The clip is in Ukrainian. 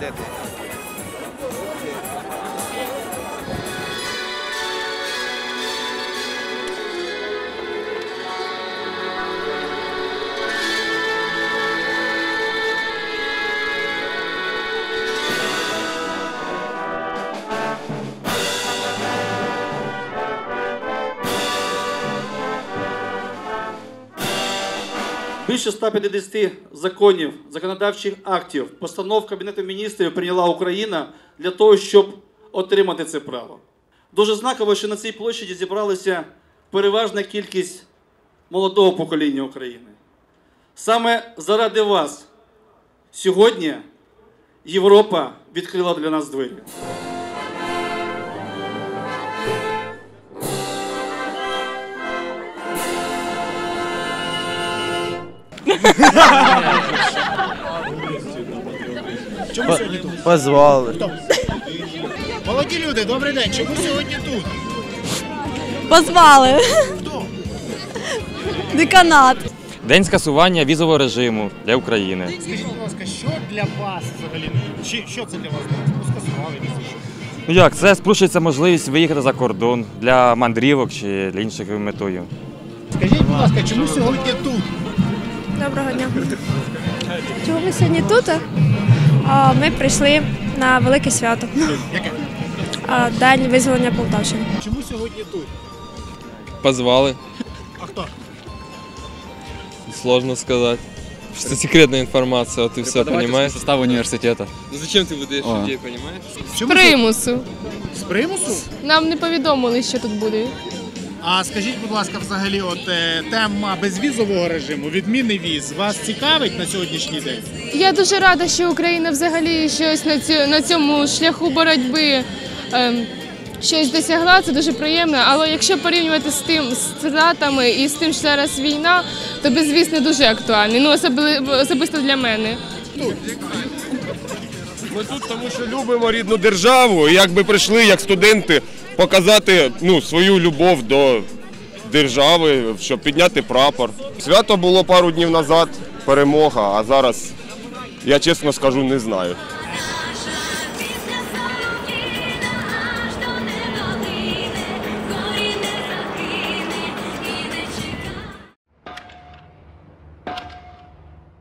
death. Більше 150 законів, законодавчих актів, постанов Кабінету міністрів прийняла Україна для того, щоб отримати це право. Дуже знаково, що на цій площаді зібралася переважна кількість молодого покоління України. Саме заради вас сьогодні Європа відкрила для нас двері. Чому сьогодні тут? Позвали. Молоді люди, добрий день. Чому сьогодні тут? Позвали. Хто? Деканат. День скасування візового режиму для України. Скажіть, будь ласка, що для вас взагалі? Чи, що це для вас? Ну, скасували що? Ну як, це спрощується можливість виїхати за кордон для мандрівок чи для інших метою. Скажіть, будь ласка, чому сьогодні тут? Доброго дня. Чого ви сьогодні тут? А, Ми прийшли на велике свято. Яке? А, День визволення Полтавщини. Чому сьогодні тут? Позвали. А хто? Сложно сказать. Что секретная информация, вот и все, понимаешь? состав університету. Ну зачем ты выдаешь О. людей, понимаешь? Чому Примусу. З примусу? Нам не повідомили, що тут буде. А скажіть, будь ласка, взагалі, от е, тема безвізового режиму, відміни віз, вас цікавить на сьогоднішній день? Я дуже рада, що Україна взагалі щось на цю на цьому шляху боротьби ем, щось досягла. Це дуже приємно. Але якщо порівнювати з тим з втратами і з тим, що зараз війна, то безвіз не дуже актуальний. Ну особливо особисто для мене. Ми тут тому, що любимо рідну державу, і якби прийшли як студенти показати ну, свою любов до держави, щоб підняти прапор. Свято було пару днів назад, перемога, а зараз, я чесно скажу, не знаю.